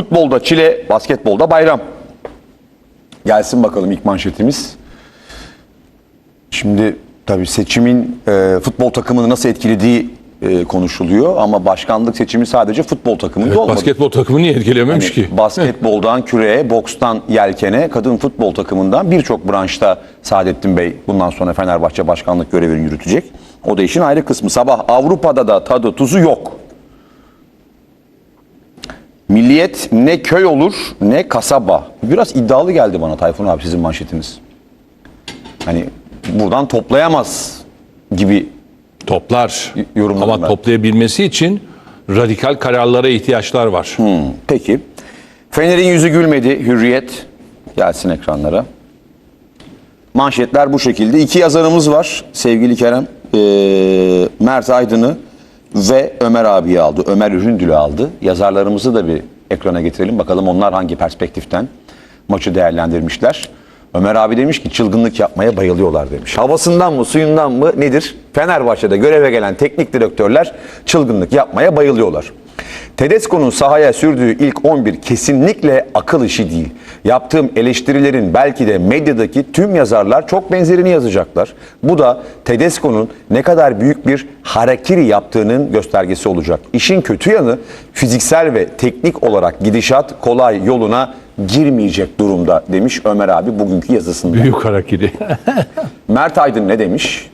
Futbolda çile, basketbolda bayram. Gelsin bakalım ilk manşetimiz. Şimdi tabii seçimin e, futbol takımını nasıl etkilediği e, konuşuluyor ama başkanlık seçimi sadece futbol takımında olmadı. Basketbol takımı niye etkilememiş Yani ki? Basketboldan küreye, bokstan yelkene, kadın futbol takımından birçok branşta Saadettin Bey bundan sonra Fenerbahçe başkanlık görevini yürütecek. O da işin ayrı kısmı. Sabah Avrupa'da da tadı tuzu yok. Milliyet ne köy olur ne kasaba. Biraz iddialı geldi bana Tayfun abi sizin manşetiniz. Hani buradan toplayamaz gibi Toplar. Yorumladım Ama ben. toplayabilmesi için radikal kararlara ihtiyaçlar var. Peki. Fener'in yüzü gülmedi. Hürriyet gelsin ekranlara. Manşetler bu şekilde. İki yazarımız var sevgili Kerem. Ee, Mert Aydın'ı ve Ömer abiyi aldı. Ömer Üründül'ü aldı. Yazarlarımızı da bir ekrana getirelim. Bakalım onlar hangi perspektiften maçı değerlendirmişler. Ömer abi demiş ki çılgınlık yapmaya bayılıyorlar demiş. Havasından mı suyundan mı nedir? Fenerbahçe'de göreve gelen teknik direktörler çılgınlık yapmaya bayılıyorlar. Tedesco'nun sahaya sürdüğü ilk 11 kesinlikle akıl işi değil. Yaptığım eleştirilerin belki de medyadaki tüm yazarlar çok benzerini yazacaklar. Bu da Tedesco'nun ne kadar büyük bir harakiri yaptığının göstergesi olacak. İşin kötü yanı fiziksel ve teknik olarak gidişat kolay yoluna girmeyecek durumda demiş Ömer abi bugünkü yazısında. Büyük harakiri. Mert Aydın ne demiş?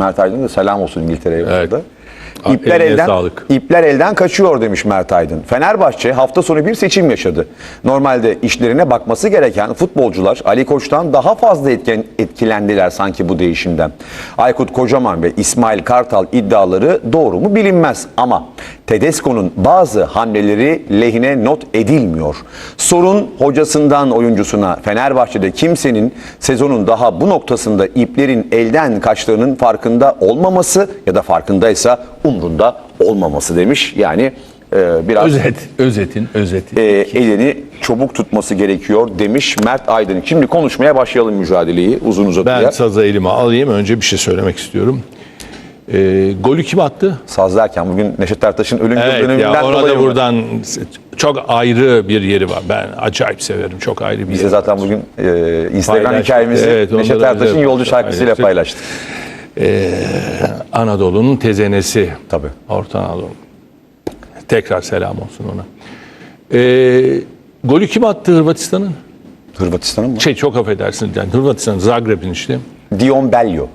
Mert Aydın da selam olsun İngiltere'ye Evet. burada. İpler Eline elden, sağlık. ipler elden kaçıyor demiş Mert Aydın. Fenerbahçe hafta sonu bir seçim yaşadı. Normalde işlerine bakması gereken futbolcular Ali Koç'tan daha fazla etken, etkilendiler sanki bu değişimden. Aykut Kocaman ve İsmail Kartal iddiaları doğru mu bilinmez ama Tedesco'nun bazı hamleleri lehine not edilmiyor. Sorun hocasından oyuncusuna Fenerbahçe'de kimsenin sezonun daha bu noktasında iplerin elden kaçtığının farkında olmaması ya da farkındaysa umrunda olmaması demiş. Yani e, biraz Özet. Özetin özeti. e, elini çabuk tutması gerekiyor demiş Mert Aydın. Şimdi konuşmaya başlayalım mücadeleyi uzun uzadıya. Ben sazı elime alayım. Önce bir şey söylemek istiyorum. Ee, golü kim attı? Saz derken bugün Neşet Ertaş'ın ölüm yıl Evet döneminden ya ona dolayı da mı? buradan çok ayrı bir yeri var. Ben acayip severim. Çok ayrı bir Biz yeri. zaten bugün e, Instagram Paylaştık. hikayemizi Evet, Neşet Ertaş'ın yolcu şarkısıyla paylaştık. paylaştık. Anadolu'nun tezenesi. Tabii. Orta Anadolu. Tekrar selam olsun ona. Ee, golü kim attı Hırvatistan'ın? Hırvatistan'ın mı? Şey çok affedersin. Yani Hırvatistan, Zagreb'in işte. Dion Bellio.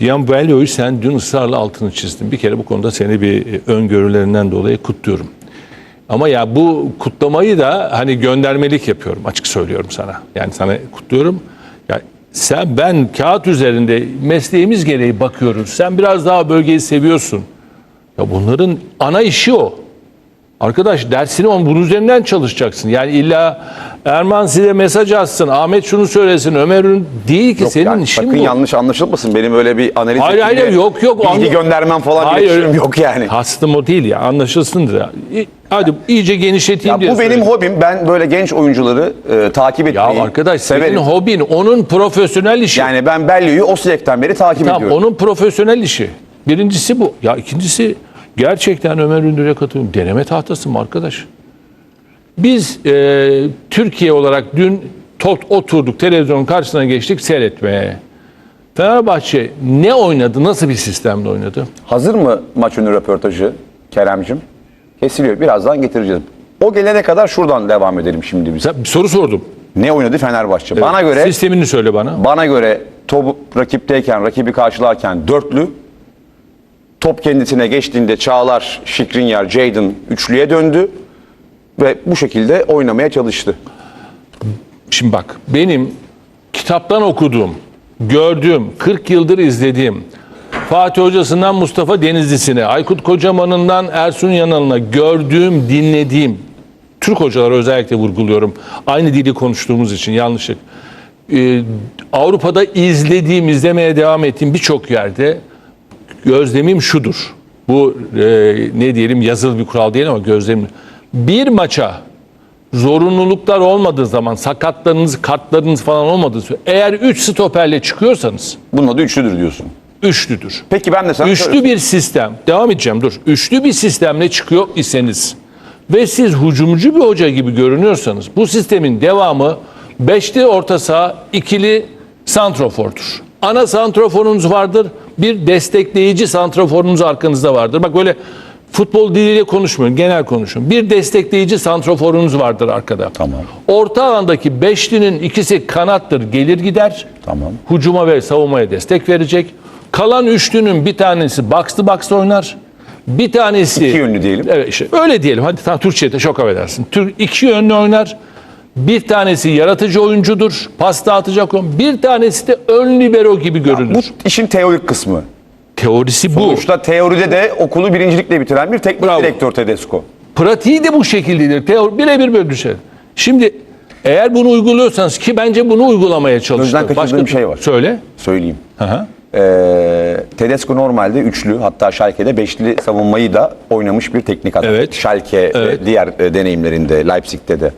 Diyan Bello'yu sen dün ısrarla altını çizdin. Bir kere bu konuda seni bir e, öngörülerinden dolayı kutluyorum. Ama ya bu kutlamayı da hani göndermelik yapıyorum açık söylüyorum sana. Yani sana kutluyorum. Ya sen ben kağıt üzerinde mesleğimiz gereği bakıyoruz. Sen biraz daha bölgeyi seviyorsun. Ya bunların ana işi o. Arkadaş dersini on bunun üzerinden çalışacaksın. Yani illa Erman size mesaj atsın, Ahmet şunu söylesin, Ömer Ün değil ki senin Yani işin sakın bu. yanlış anlaşılmasın. Benim öyle bir analiz Hayır hayır yok yok. Bilgi Anla- göndermem falan bir Hayır, iletişimim yok yani. Kastım o değil ya anlaşılsındır. ya. İ- Hadi iyice genişleteyim Ya diye bu benim söyledim. hobim. Ben böyle genç oyuncuları e, takip Ya etmeyi arkadaş severim. senin hobin onun profesyonel işi. yani ben Bellio'yu o sürekten beri takip tamam ediyorum. onun profesyonel işi. Birincisi bu. Ya ikincisi gerçekten Ömer Ündür'e katılıyorum. Deneme tahtası mı arkadaş? Biz e, Türkiye olarak dün tot oturduk televizyonun karşısına geçtik seyretmeye. Fenerbahçe ne oynadı? Nasıl bir sistemde oynadı? Hazır mı maç önü röportajı Kerem'cim? Kesiliyor. Birazdan getireceğiz. O gelene kadar şuradan devam edelim şimdi biz. Sen bir soru sordum. Ne oynadı Fenerbahçe? Bana göre Sistemini söyle bana. bana göre top rakipteyken, rakibi karşılarken dörtlü. Top kendisine geçtiğinde Çağlar, Şikrinyar, Jadon üçlüye döndü ve bu şekilde oynamaya çalıştı. Şimdi bak benim kitaptan okuduğum, gördüğüm, 40 yıldır izlediğim Fatih Hocasından Mustafa Denizlisi'ne, Aykut Kocaman'ından Ersun Yanal'ına gördüğüm, dinlediğim Türk hocaları özellikle vurguluyorum. Aynı dili konuştuğumuz için yanlışlık. Ee, Avrupa'da izlediğim, izlemeye devam ettiğim birçok yerde gözlemim şudur. Bu e, ne diyelim yazılı bir kural değil ama gözlemim. Bir maça zorunluluklar olmadığı zaman, sakatlarınız, kartlarınız falan olmadığı sürece eğer 3 stoperle çıkıyorsanız Bunun adı üçlüdür diyorsun. üçlüdür. Peki ben de sana Üçlü bir sistem, devam edeceğim dur. Üçlü bir sistemle çıkıyor iseniz ve siz hücumcu bir hoca gibi görünüyorsanız bu sistemin devamı beşli orta saha, ikili santrofordur. Ana santroforunuz vardır, bir destekleyici santroforunuz arkanızda vardır. Bak böyle futbol diliyle konuşmuyorum, genel konuşuyorum. Bir destekleyici santroforunuz vardır arkada. Tamam. Orta alandaki beşlinin ikisi kanattır, gelir gider. Tamam. Hücuma ve savunmaya destek verecek. Kalan üçlünün bir tanesi box to box oynar. Bir tanesi... İki yönlü diyelim. Evet işte öyle diyelim. Hadi tam Türkçe'de çok affedersin. Tür, iki yönlü oynar. Bir tanesi yaratıcı oyuncudur. Pas dağıtacak oyun. Bir tanesi de ön libero gibi görünür. Bu işin teorik kısmı. Teorisi bu. Sonuçta teoride de okulu birincilikle bitiren bir teknik Bravo. direktör Tedesco. Pratiği de bu şekildedir. Teori birebir böyle düşer. Şimdi eğer bunu uyguluyorsanız ki bence bunu uygulamaya çalıştım. Gözden kaçırdığım bir şey var. Söyle. Söyleyeyim. Hı hı. Ee, Tedesco normalde üçlü hatta Schalke'de beşli savunmayı da oynamış bir teknik adam. Evet. Schalke ve Evet. diğer e, deneyimlerinde Leipzig'te de.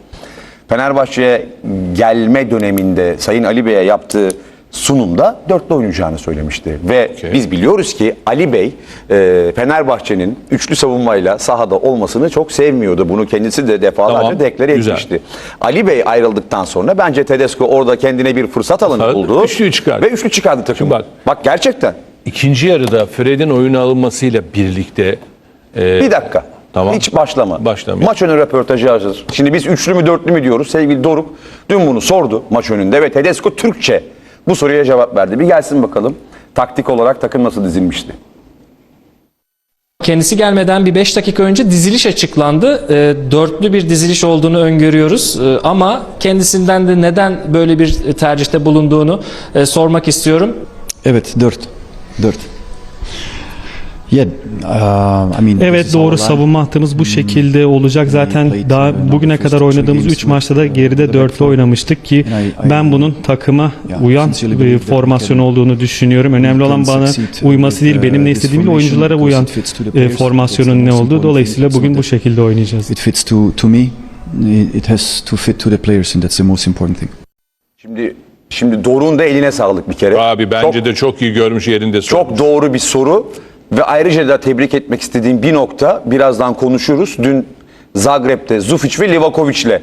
Fenerbahçe'ye gelme döneminde Sayın Ali Bey'e yaptığı sunumda dörtlü oynayacağını söylemişti. Ve Okey. biz biliyoruz ki Ali Bey e, Fenerbahçe'nin üçlü savunmayla sahada olmasını çok sevmiyordu. Bunu kendisi de defalarca Tamam, deklare güzel. etmişti. Ali Bey ayrıldıktan sonra bence Tedesco orada kendine bir fırsat alanı buldu. üçlüyü çıkardı. Ve üçlü çıkardı takımı. bak. bak gerçekten. İkinci yarıda Fred'in oyuna alınmasıyla birlikte Bir dakika. Tamam. Hiç başlama. Başlamayayım. Maç önü röportajı hazır. Şimdi biz üçlü mü dörtlü mü diyoruz. Sevgili Doruk dün bunu sordu maç önünde ve Tedesco Türkçe bu soruya cevap verdi. Bir gelsin bakalım. Taktik olarak takım nasıl dizilmişti? Kendisi gelmeden bir 5 dakika önce diziliş açıklandı. E, dörtlü bir diziliş olduğunu öngörüyoruz. E, ama kendisinden de neden böyle bir tercihte bulunduğunu e, sormak istiyorum. Evet, dört. Dört. Yeah, uh, I mean, this Evet doğru savunma hattımız bu şekilde olacak. Zaten daha uh, bugüne kadar oynadığımız games 3 maçta da uh, geride dörtlü oynamıştık ki ben bunun takıma uyan we formasyon olduğunu düşünüyorum. Önemli olan bana uyması değil uh, benim ne this istediğim değil oyunculara uyan e, formasyonun ne olduğu dolayısıyla bugün bu şekilde oynayacağız. It fits to, to me. It has to fit to the players and that's the most important thing. Şimdi şimdi Doruk'un da eline sağlık bir kere. abi bence çok, de çok iyi görmüş yerinde çok doğru bir soru ve ayrıca da tebrik etmek istediğim bir nokta birazdan konuşuruz. Dün Zagreb'te Zufic ve Livakovic'le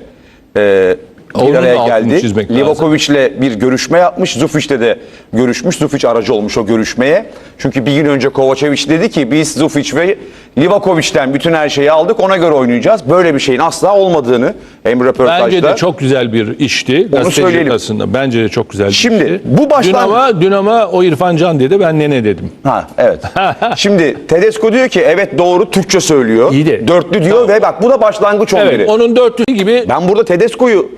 e, bir araya geldi. Livakovic'le bir görüşme yapmış. Zufic'le de görüşmüş. Zufic aracı olmuş o görüşmeye. Çünkü bir gün önce Kovacevic dedi ki biz Zufic ve Livakovic'ten bütün her şeyi aldık ona göre oynayacağız. Böyle bir şeyin asla olmadığını hem röportajda Bence de çok güzel bir işti. Gazetecilik söyleyelim. aslında. Bence de çok güzel bir Şimdi, işti. bu baştan- Dün ama, dün ama o İrfan Can dedi ben nene dedim. Ha evet. Şimdi Tedesco diyor ki evet doğru Türkçe söylüyor. İyi de. Dörtlü diyor ve bak bu da başlangıç 11'i. Evet onun dörtlü gibi Ben burada Tedesco'yu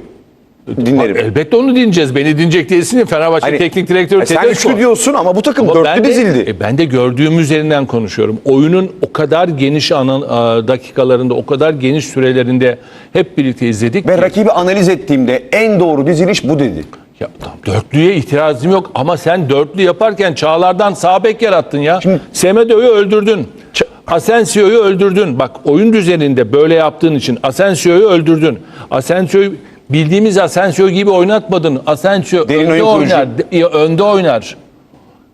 dinlerim. elbette onu dinleyeceğiz. Beni dinleyecek değilsin. Fenerbahçe Hani- teknik direktörü E sen üçlü diyorsun ama bu takım Ama dörtlü ben de- dizildi. e, ben de gördüğüm üzerinden konuşuyorum. Oyunun o kadar geniş anan, a, dakikalarında, o kadar geniş sürelerinde hep birlikte izledik. Ve ki- rakibi analiz ettiğimde en doğru diziliş bu dedi. Ya, tamam, dörtlüye itirazım yok ama sen dörtlü yaparken Çağlar'dan sağ bek yarattın ya. Semedo'yu öldürdün. Ç- Asensio'yu öldürdün. Bak oyun düzeninde böyle yaptığın için Asensio'yu öldürdün. Asensio'yu bildiğimiz Asensio gibi oynatmadın. Asensio Derin önde oyun kurucu. oynar. de- önde oynar.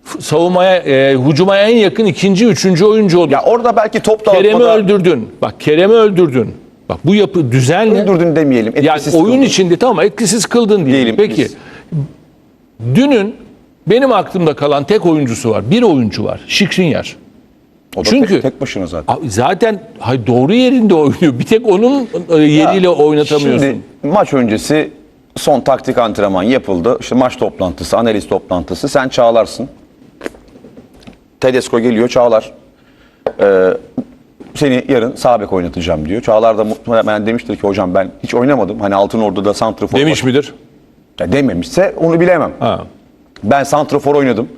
F- Savunmaya, e, hücuma en yakın ikinci, üçüncü oyuncu olur. Ya orada belki top Kerem'i dağıtmada öldürdün. Bak Kerem'i öldürdün. Bak bu yapı düzenle. öldürdün demeyelim. Yani etkisiz oyun kıldın. içinde tamam etkisiz kıldın diyelim. Diyelim Peki biz. dünün benim aklımda kalan tek oyuncusu var. Bir oyuncu var. Şikrinyar. O çünkü- tek, tek başına zaten. Zaten hay doğru yerinde oynuyor. Bir tek onun e, yeriyle oynatamıyorsun. Şimdi maç öncesi son taktik antrenman yapıldı. İşte maç toplantısı, analiz toplantısı. Sen çağlarsın. Tedesco geliyor çağlar. Ee, seni yarın sağ bek oynatacağım diyor. Çağlar da muhtemelen demiştir ki hocam ben hiç oynamadım. Hani Altın Ordu'da santrafor Demiş midir? Ya dememişse onu bilemem. Ha. Ben santrafor oynadım.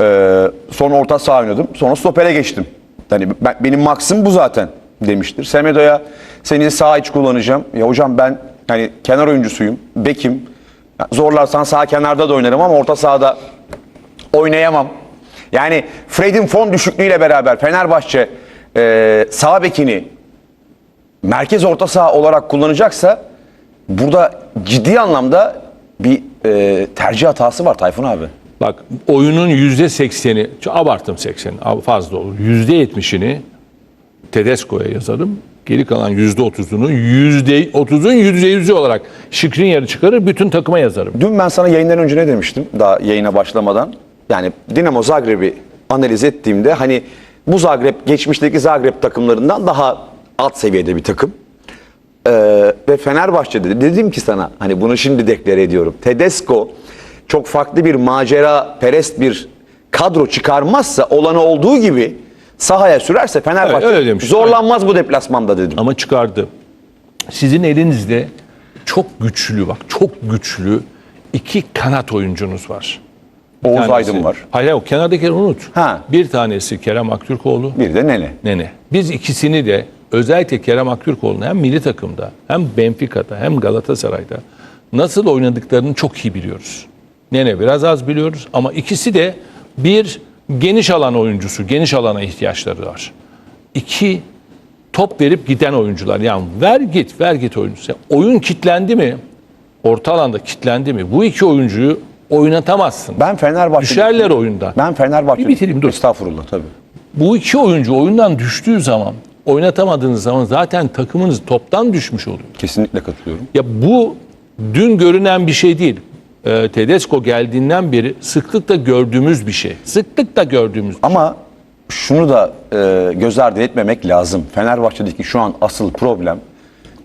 Ee, sonra orta saha oynadım. Sonra stopere geçtim. Yani ben, benim maksim bu zaten demiştir. Semedo'ya seni sağ iç kullanacağım. Ya hocam ben hani kenar oyuncusuyum. Bekim. Zorlarsan sağ kenarda da oynarım ama orta sahada oynayamam. Yani Fred'in form düşüklüğüyle beraber Fenerbahçe e, sağ bekini merkez orta saha olarak kullanacaksa burada ciddi anlamda bir e, tercih hatası var Tayfun abi. Bak oyunun yüzde sekseni, abarttım sekseni fazla olur. Yüzde yetmişini Tedesco'ya yazarım. Geri kalan %30'unu %30'un %100'ü olarak Şikrin çıkarır bütün takıma yazarım. Dün ben sana yayından önce ne demiştim? Daha yayına başlamadan. Yani Dinamo Zagreb'i analiz ettiğimde hani bu Zagreb geçmişteki Zagreb takımlarından daha alt seviyede bir takım. Ee, ve Fenerbahçe'de dedim ki sana hani bunu şimdi deklare ediyorum. Tedesco çok farklı bir macera perest bir kadro çıkarmazsa olanı olduğu gibi sahaya sürerse Fenerbahçe Evet, öyle demiştim. zorlanmaz bu deplasmanda dedim. Ama çıkardı. Sizin elinizde çok güçlü bak çok güçlü iki kanat oyuncunuz var. Oğuz tanesi- Aydın var. Hayır o kenardakileri unut. Ha. Bir tanesi Kerem Aktürkoğlu. Bir de Nene. Nene. Biz ikisini de özellikle Kerem Aktürkoğlu'nu hem milli takımda hem Benfica'da hem Galatasaray'da nasıl oynadıklarını çok iyi biliyoruz. Nene biraz az biliyoruz ama ikisi de bir geniş alan oyuncusu, geniş alana ihtiyaçları var. İki top verip giden oyuncular. Yani ver git, ver git oyuncusu. Yani oyun kitlendi mi? Orta alanda kitlendi mi? Bu iki oyuncuyu oynatamazsın. Ben Fenerbahçe Düşerler oyunda. Ben Fenerbahçe Bir bitireyim, dur. Estağfurullah tabii. Bu iki oyuncu oyundan düştüğü zaman, oynatamadığınız zaman zaten takımınız toptan düşmüş oluyor. Kesinlikle katılıyorum. Ya bu dün görünen bir şey değil. Ee, Tedesco geldiğinden beri sıklıkla gördüğümüz bir şey. Sıklıkla gördüğümüz. Ama şunu da e, göz ardı etmemek lazım. Fenerbahçe'deki şu an asıl problem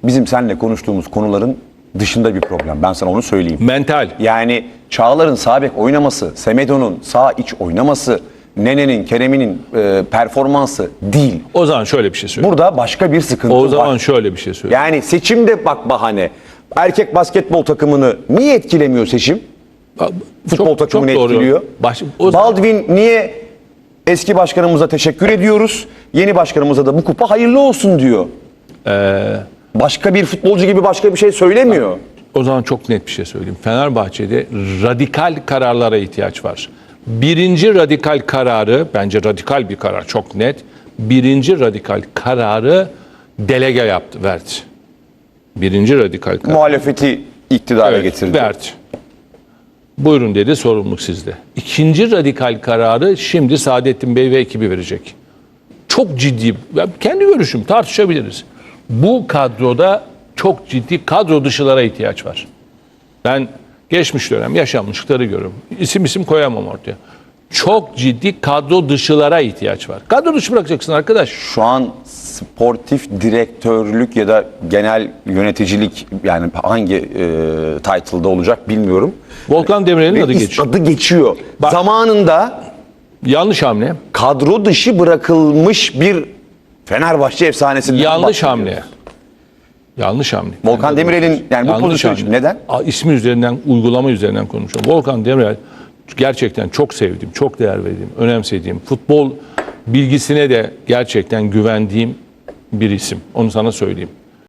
bizim seninle konuştuğumuz konuların dışında bir problem. Ben sana onu söyleyeyim. Mental. Yani Çağlar'ın sağ bek oynaması, Semedo'nun sağ iç oynaması, Nene'nin, Kerem'inin e, performansı değil. O zaman şöyle bir şey söyleyeyim. Burada başka bir sıkıntı O var. zaman şöyle bir şey söyleyeyim. Yani seçimde bak bahane. Erkek basketbol takımını niye etkilemiyor seçim? Futbol takımını doğru. etkiliyor. Baş- o zaman- Baldwin niye eski başkanımıza teşekkür ediyoruz. Yeni başkanımıza da bu kupa hayırlı olsun diyor. Ee, Başka bir futbolcu gibi başka bir şey söylemiyor. O zaman çok net bir şey söyleyeyim. Fenerbahçe'de radikal kararlara ihtiyaç var. Birinci radikal kararı, bence radikal bir karar, çok net. Birinci radikal kararı delege yaptı, verdi. Birinci radikal karar. Muhalefeti iktidara Evet, getirdi. Verdi. Buyurun dedi, sorumluluk sizde. İkinci radikal kararı şimdi Saadettin Bey ve ekibi verecek. Çok ciddi, ben kendi görüşüm tartışabiliriz. Bu kadroda çok ciddi kadro dışılara ihtiyaç var. Ben geçmiş dönem yaşanmışlıkları görüyorum. İsim isim koyamam ortaya. Çok ciddi kadro dışılara ihtiyaç var. Kadro dışı bırakacaksın arkadaş. Şu an sportif direktörlük ya da genel yöneticilik yani hangi e, title'da olacak bilmiyorum. Volkan Demirel'in adı geçiyor. Adı geçiyor. Bak- Zamanında Yanlış hamle. kadro dışı bırakılmış bir Fenerbahçe efsanesinden Yanlış bahsediyoruz. hamle. Yanlış hamle. Volkan Demirel'in yani bu yanlış pozisyon hamle. neden? A, ismi üzerinden, uygulama üzerinden konuşuyorum. Volkan Demirel gerçekten çok sevdiğim, çok değer verdiğim, önemsediğim, futbol bilgisine de gerçekten güvendiğim bir isim. Onu sana söyleyeyim.